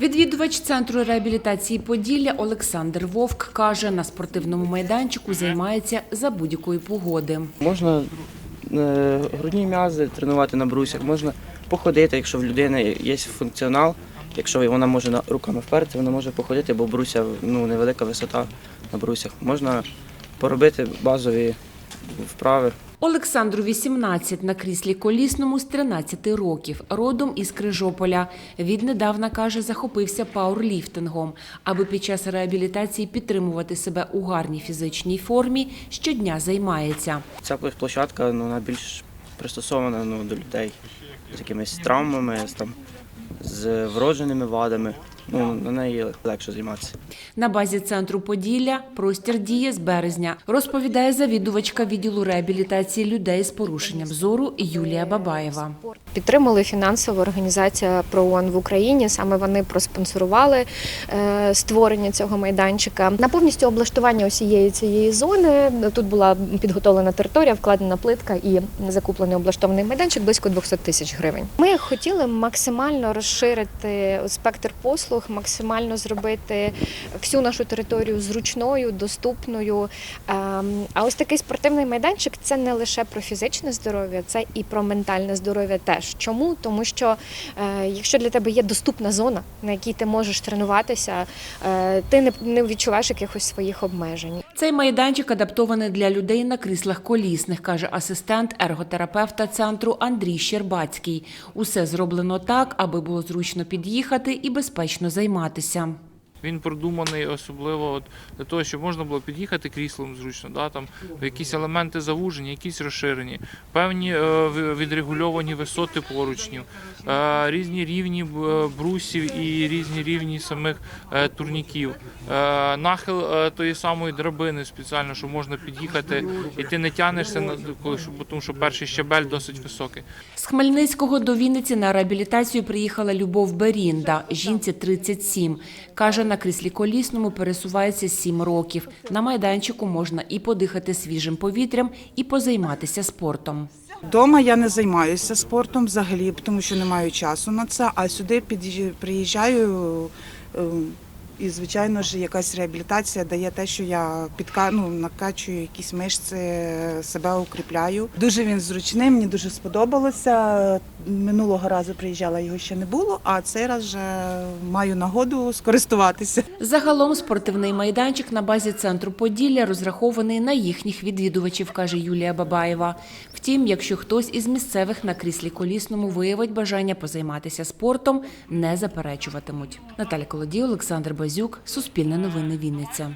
Відвідувач центру реабілітації Поділля Олександр Вовк каже, на спортивному майданчику займається за будь-якої погоди. Можна е, грудні м'язи тренувати на брусях, можна походити, якщо в людини є функціонал. Якщо вона може руками вперти, вона може походити, бо бруся ну, невелика висота на брусях. Можна поробити базові вправи. Олександру 18 на кріслі колісному з 13 років, родом із Крижополя. Віднедавна, каже, захопився пауерліфтингом. Аби під час реабілітації підтримувати себе у гарній фізичній формі, щодня займається. Ця площадка ну, вона більш пристосована ну, до людей з якимись травмами, з, там, з вродженими вадами. Ну, на неї легше займатися. На базі центру Поділля простір діє з березня, розповідає завідувачка відділу реабілітації людей з порушенням зору Юлія Бабаєва. Підтримали фінансово організація ПРООН в Україні. Саме вони проспонсорували е, створення цього майданчика. На повністю облаштування усієї цієї зони тут була підготовлена територія, вкладена плитка і закуплений облаштований майданчик близько 200 тисяч гривень. Ми хотіли максимально розширити спектр послуг, максимально зробити всю нашу територію зручною, доступною. Ем, А ось такий спортивний майданчик це не лише про фізичне здоров'я, це і про ментальне здоров'я теж. Чому? Тому що е, якщо для тебе є доступна зона, на якій ти можеш тренуватися, е, ти не відчуваєш якихось своїх обмежень. Цей майданчик адаптований для людей на кріслах колісних, каже асистент ерготерапевта центру Андрій Щербацький. Усе зроблено так, аби було зручно під'їхати і безпечно займатися. Він продуманий особливо от для того, щоб можна було під'їхати кріслом зручно, да, там якісь елементи завужені, якісь розширені, певні е, відрегульовані висоти поручнів, е, різні рівні е, брусів і різні рівні самих е, турніків, е, нахил е, тої самої драбини спеціально, що можна під'їхати, і ти не тягнешся на коли тому, що перший щабель досить високий. З Хмельницького до Вінниці на реабілітацію приїхала Любов Берінда. Жінці 37. Каже, на кріслі колісному пересувається сім років. На майданчику можна і подихати свіжим повітрям, і позайматися спортом. Дома я не займаюся спортом взагалі, тому що не маю часу на це. А сюди приїжджаю. І, звичайно ж, якась реабілітація дає те, що я підка... ну, накачую якісь мишці, себе укріпляю. Дуже він зручний, мені дуже сподобалося. Минулого разу приїжджала, його ще не було, а цей раз вже маю нагоду скористуватися. Загалом спортивний майданчик на базі центру Поділля розрахований на їхніх відвідувачів, каже Юлія Бабаєва. Втім, якщо хтось із місцевих на кріслі колісному виявить бажання позайматися спортом, не заперечуватимуть. Наталя Колодій, Олександр Базюк, Суспільне новини Вінниця.